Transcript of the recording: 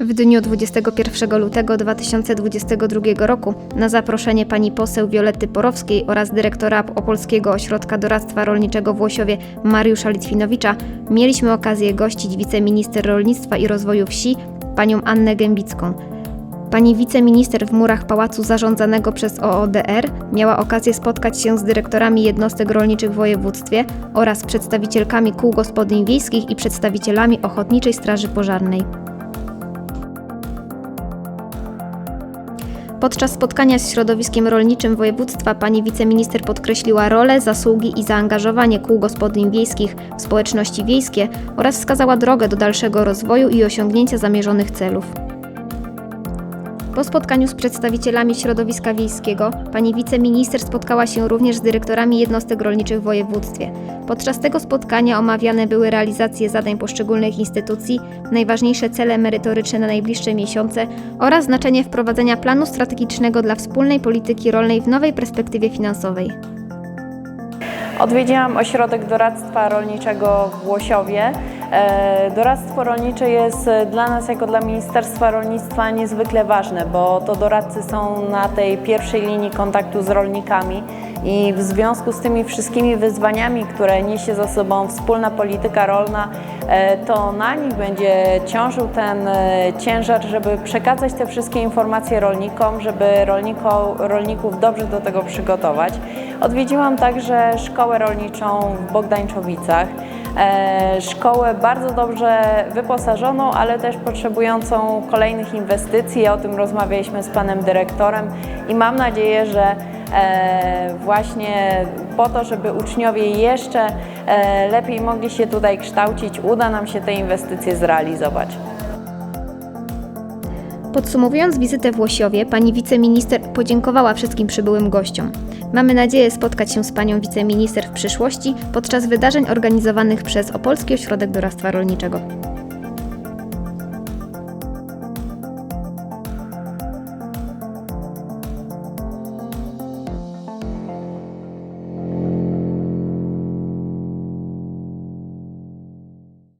W dniu 21 lutego 2022 roku na zaproszenie pani poseł Violetty Porowskiej oraz dyrektora Opolskiego Ośrodka Doradztwa Rolniczego w Łosiowie Mariusza Litwinowicza mieliśmy okazję gościć wiceminister rolnictwa i rozwoju wsi panią Annę Gębicką. Pani wiceminister w murach pałacu zarządzanego przez OODR miała okazję spotkać się z dyrektorami jednostek rolniczych w województwie oraz przedstawicielkami kół gospodyń wiejskich i przedstawicielami Ochotniczej Straży Pożarnej. Podczas spotkania z środowiskiem rolniczym województwa pani wiceminister podkreśliła rolę, zasługi i zaangażowanie kół gospodyń wiejskich w społeczności wiejskie oraz wskazała drogę do dalszego rozwoju i osiągnięcia zamierzonych celów. Po spotkaniu z przedstawicielami środowiska wiejskiego, pani wiceminister spotkała się również z dyrektorami jednostek rolniczych w województwie. Podczas tego spotkania omawiane były realizacje zadań poszczególnych instytucji, najważniejsze cele merytoryczne na najbliższe miesiące oraz znaczenie wprowadzenia planu strategicznego dla wspólnej polityki rolnej w nowej perspektywie finansowej. Odwiedziłam ośrodek doradztwa rolniczego w Łosiowie. E, Doradztwo rolnicze jest e, dla nas, jako dla Ministerstwa Rolnictwa, niezwykle ważne, bo to doradcy są na tej pierwszej linii kontaktu z rolnikami i w związku z tymi wszystkimi wyzwaniami, które niesie za sobą wspólna polityka rolna, e, to na nich będzie ciążył ten ciężar, żeby przekazać te wszystkie informacje rolnikom, żeby rolniko, rolników dobrze do tego przygotować. Odwiedziłam także szkołę rolniczą w Bogdańczowicach. E, Szkołę bardzo dobrze wyposażoną, ale też potrzebującą kolejnych inwestycji. O tym rozmawialiśmy z panem dyrektorem i mam nadzieję, że e, właśnie po to, żeby uczniowie jeszcze e, lepiej mogli się tutaj kształcić, uda nam się te inwestycje zrealizować. Podsumowując wizytę w Łosiowie, pani wiceminister podziękowała wszystkim przybyłym gościom. Mamy nadzieję spotkać się z panią wiceminister w przyszłości podczas wydarzeń organizowanych przez Opolski Ośrodek Doradztwa Rolniczego.